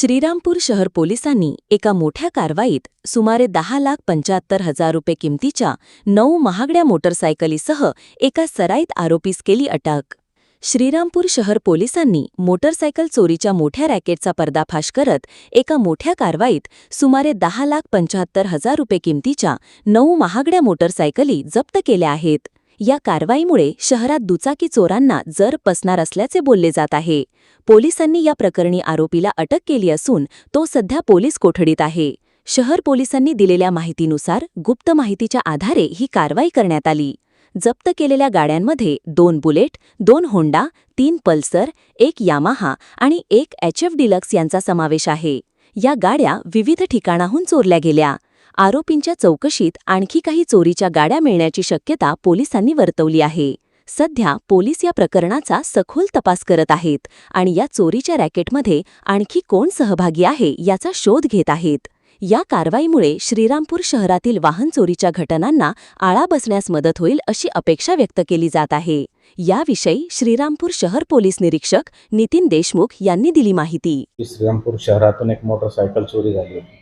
श्रीरामपूर शहर पोलिसांनी एका मोठ्या कारवाईत सुमारे दहा लाख पंच्याहत्तर हजार रुपये किमतीच्या नऊ महागड्या मोटरसायकलीसह एका सराईत आरोपीस केली अटक. श्रीरामपूर शहर पोलिसांनी मोटरसायकल चोरीच्या मोठ्या रॅकेटचा पर्दाफाश करत एका मोठ्या कारवाईत सुमारे दहा लाख पंच्याहत्तर हजार रुपये किमतीच्या नऊ महागड्या मोटरसायकली जप्त केल्या आहेत. या कारवाईमुळे शहरात दुचाकी चोरांना जर पसणार असल्याचे बोलले जात आहे. पोलिसांनी या प्रकरणी आरोपीला अटक केली असून तो सध्या पोलीस कोठडीत आहे. शहर पोलिसांनी दिलेल्या माहितीनुसार गुप्त माहितीच्या आधारे ही कारवाई करण्यात आली. जप्त केलेल्या गाड्यांमध्ये दोन बुलेट दोन होंडा तीन पल्सर एक यामाहा आणि एक एच एफ डिलक्स यांचा समावेश आहे. या गाड्या विविध ठिकाणाहून चोरल्या गेल्या. आरोपींच्या चौकशीत आणखी काही चोरीच्या गाड्या मिळण्याची शक्यता पोलिसांनी वर्तवली आहे. सध्या पोलीस या प्रकरणाचा सखोल तपास करत आहेत आणि या चोरीच्या रॅकेटमध्ये आणखी कोण सहभागी आहे याचा शोध घेत आहेत. या कारवाईमुळे श्रीरामपूर शहरातील वाहन चोरीच्या घटनांना आळा बसण्यास मदत होईल अशी अपेक्षा व्यक्त केली जात आहे. याविषयी श्रीरामपूर शहर पोलीस निरीक्षक नितीन देशमुख यांनी दिली माहिती. श्रीरामपूर शहरातून एक मोटरसायकल चोरी झाली होती.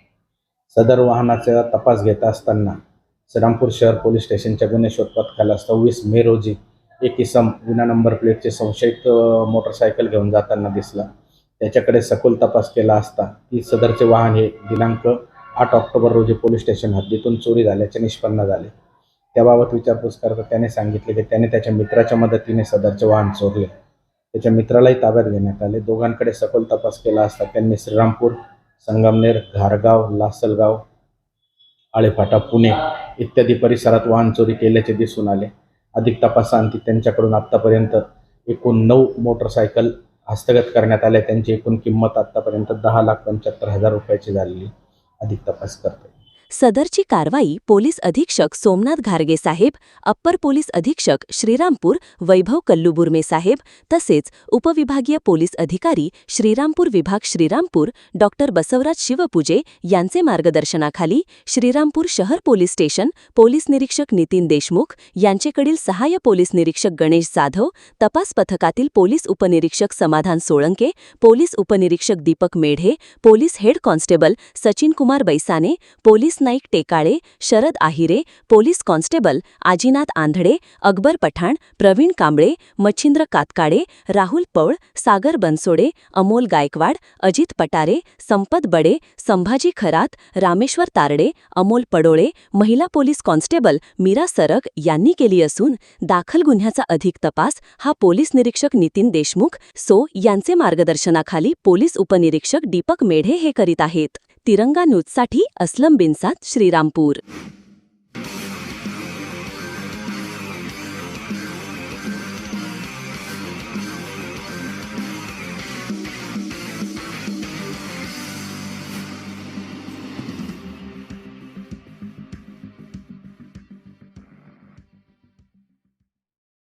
सदर वाहनाचा तपास घेत असताना श्रीरामपूर शहर पोलीस स्टेशनच्या गुन्हे शोध पथकाला सव्वीस मे रोजी एक इसम विना नंबर प्लेटचे संशयित मोटरसायकल घेऊन जाताना दिसला. त्याच्याकडे सखोल तपास केला असता की सदरचे वाहन हे दिनांक आठ ऑक्टोबर रोजी पोलीस स्टेशन हद्दीतून चोरी झाल्याचे निष्पन्न झाले. त्याबाबत विचारपूस करता त्याने सांगितले की त्याने त्याच्या मित्राच्या मदतीने सदरचे वाहन चोरले. त्याच्या मित्रालाही ताब्यात घेण्यात आले. दोघांकडे सखोल तपास केला असता त्यांनी श्रीरामपूर संगमनेर घारगाव लासलगाव आळेफाटा पुणे इत्यादी परिसरात वाहन चोरी केल्याचे दिसून आले. अधिक तपासांती त्यांच्याकडून आत्तापर्यंत एकूण नऊ मोटरसायकल हस्तगत करण्यात आल्या. त्यांची एकूण किंमत आत्तापर्यंत दहा लाख पंच्याहत्तर हजार रुपयाची झालेली. अधिक तपास करते सदरची कारवाई पोलीस अधीक्षक सोमनाथ घारगे साहेब अप्पर पोलीस अधीक्षक श्रीरामपूर वैभव कल्लुबुर्मे साहेब तसेच उपविभागीय पोलीस अधिकारी श्रीरामपूर विभाग श्रीरामपूर डॉक्टर बसवराज शिवपूजे यांचे मार्गदर्शनाखाली श्रीरामपूर शहर पोलीस स्टेशन पोलीस निरीक्षक नितीन देशमुख यांचेकडील सहाय्य पोलीस निरीक्षक गणेश जाधव तपास पथकातील पोलीस उपनिरीक्षक समाधान सोळंके पोलीस उपनिरीक्षक Deepak Medhe police head constable Sachin Kumar Baisane police Naik Tekale Sharad Ahire police constable Ajinath Andhale Akbar Pathan Pravin Kamble Machhindra Katkade Rahul Paul Sagar Bansode Amol Gaikwad Ajit Patare Sampat Bade Sambhaji Kharat Rameshwar Tarde Amol Padole महिला पोलीस कॉन्स्टेबल मीरा सरग यांनी केली असून दाखल गुन्ह्याचा अधिक तपास हा पोलीस निरीक्षक नितीन देशमुख सो यांचे मार्गदर्शनाखाली पोलीस उपनिरीक्षक दीपक मेढे हे करीत आहेत. तिरंगा न्यूजसाठी अस्लम बिनसात श्रीरामपूर.